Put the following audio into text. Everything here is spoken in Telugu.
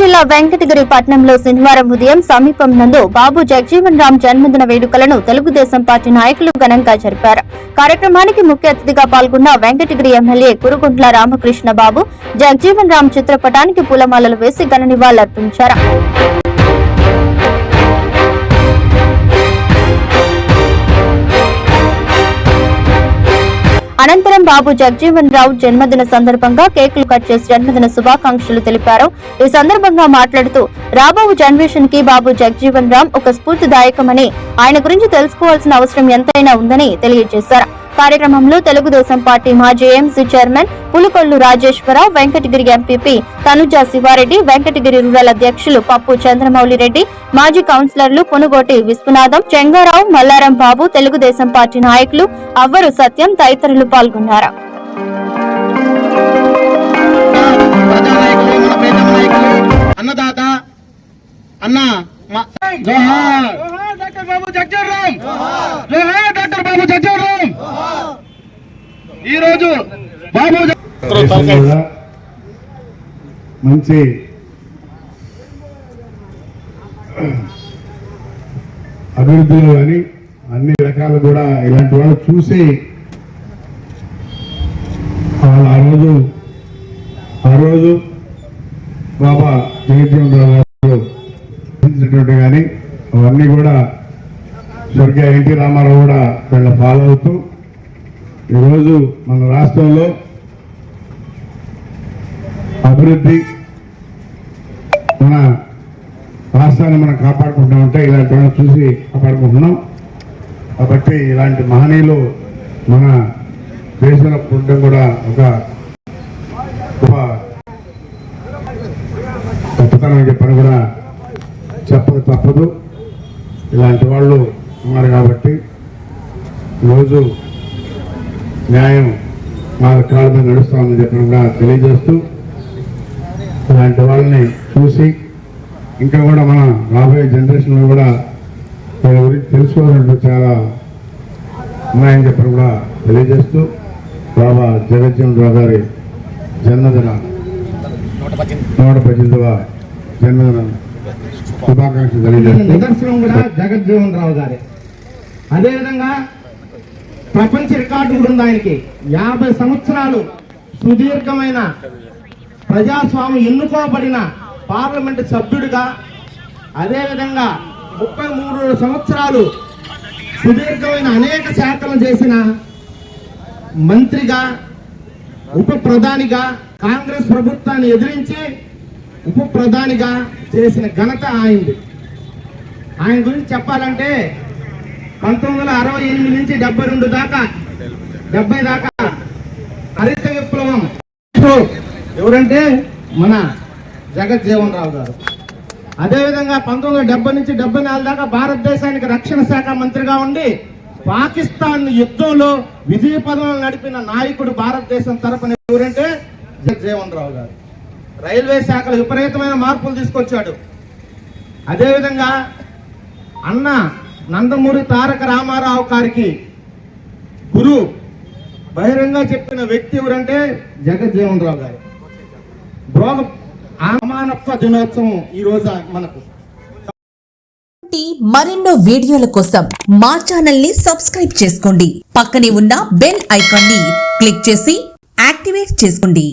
జిల్లా వెంకటగిరి పట్నంలో శనివారం ఉదయం సమీపం నందు బాబు జగజీవన్ రామ్ జన్మదిన వేడుకలను తెలుగుదేశం పార్టీ నాయకులు ఘనంగా జరిపారు. కార్యక్రమానికి ముఖ్య అతిథిగా పాల్గొన్న వెంకటగిరి ఎమ్మెల్యే కురుగుంట్ల రామకృష్ణ బాబు జగజీవన్ రామ్ చిత్రపటానికి పూలమాలలు వేసి ఘన నివాళులర్పించారు. అనంతరం బాబు జగజీవన్ రావు జన్మదిన సందర్భంగా కేకులు కట్ చేసి జన్మదిన శుభాకాంక్షలు తెలిపారు. ఈ సందర్భంగా మాట్లాడుతూ రాబో జనరేషన్కి బాబు జగజీవన్ రామ్ ఒక స్ఫూర్తిదాయకమని ఆయన గురించి తెలుసుకోవాల్సిన అవసరం ఎంతైనా ఉందని తెలియజేశారు. కార్యక్రమంలో తెలుగుదేశం పార్టీ మాజీ AMC chairman Pulukollu Rajeswararao Venkatagiri MPP Tanuja Sivareddy Venkatagiri rural అధ్యక్షులు పప్పు చంద్రమౌళి రెడ్డి మాజీ కౌన్సిలర్లు పునుగోటి విశ్వనాథం చెంగారావు మల్లారం బాబు తెలుగుదేశం పార్టీ నాయకులు అవ్వరు సత్యం తదితరులు పాల్గొన్నారు. అన్నదాత అన్న జోహార్! జోహార్ డాక్టర్ బాబు జగ్జీవన్ జోహార్ డాక్టర్ బాబు జగ్జీవన్ ఈ రోజు బాబు జ- దేశం కూడా మంచి అభివృద్ధిలో కానీ అన్ని రకాలు కూడా ఇలాంటి వాళ్ళు చూసి వాళ్ళు ఆ రోజు ఆ రోజు బాబా జగజ్జీవన్ రావు గారు కానీ అవన్నీ కూడా స్వర్గీయ ఎన్టీ రామారావు కూడా వీళ్ళ ఫాలో అవుతూ ఈరోజు మన రాష్ట్రంలో అభివృద్ధి మన రాష్ట్రాన్ని మనం కాపాడుకుంటా ఉంటే ఇలాంటి వాళ్ళని చూసి కాపాడుకుంటున్నాం. కాబట్టి ఇలాంటి మహనీయులు మన దేశంలో పుట్టడం కూడా ఒక గొప్ప గొప్పతనం చెప్పని కూడా చెప్పక తప్పదు. ఇలాంటి వాళ్ళు ఉన్నారు కాబట్టి ఈరోజు న్యాయం మా కాళ్ళ మీద నడుస్తామని చెప్పిన కూడా తెలియజేస్తూ ఇలాంటి వాళ్ళని చూసి ఇంకా కూడా మన రాబోయే జనరేషన్లో కూడా వీళ్ళ గురించి తెలుసుకోవాలంటే చాలా ఉన్నాయని చెప్పి కూడా తెలియజేస్తూ బాబా జగజ్జీవన్ రావు గారి జన్మదిన నూట పద్దెనిమిదవ జన్మదిన శుభాకాంక్షలు తెలియజేస్తూ జగజ్జీవన్ రావు గారే. అదేవిధంగా ప్రపంచ రికార్డు కూడా ఉంది ఆయనకి. యాభై సంవత్సరాలు సుదీర్ఘమైన ప్రజాస్వామ్యం ఎన్నుకోబడిన పార్లమెంటు సభ్యుడిగా అదేవిధంగా ముప్పై మూడు సంవత్సరాలు సుదీర్ఘమైన అనేక శాఖలు చేసిన మంత్రిగా ఉప ప్రధానిగా కాంగ్రెస్ ప్రభుత్వాన్ని ఎదిరించి ఉప ప్రధానిగా చేసిన ఘనత ఆయనది. ఆయన గురించి చెప్పాలంటే పంతొమ్మిది వందల అరవై ఎనిమిది నుంచి డెబ్బై రెండు దాకా డెబ్బై దాకా హరిత విప్లవం. ఎవరంటే మన జగజ్జీవన్ రావు గారు. అదేవిధంగా పంతొమ్మిది వందల డెబ్బై నుంచి డెబ్బై నాలుగు దాకా భారతదేశానికి రక్షణ శాఖ మంత్రిగా ఉండి పాకిస్తాన్ యుద్ధంలో విజయ పదవులు నడిపిన నాయకుడు భారతదేశం తరపున ఎవరంటే జగజ్జీవన్ రావు గారు. రైల్వే శాఖలో విపరీతమైన మార్పులు తీసుకొచ్చాడు. అదేవిధంగా అన్న నందమూరి తారక రామారావు గారికి గురు బహిరంగ చెప్పిన వ్యక్తి ఎవరంటే జగజ్జీవన్ రావు గారు. భోగ అమానత్వ దినోత్సవం ఈ రోజు మనకు. మరెన్నో వీడియోల కోసం మా ఛానల్ని సబ్స్క్రైబ్ చేసుకోండి. పక్కనే ఉన్న బెల్ ఐకాన్ని క్లిక్ చేసి యాక్టివేట్ చేసుకోండి.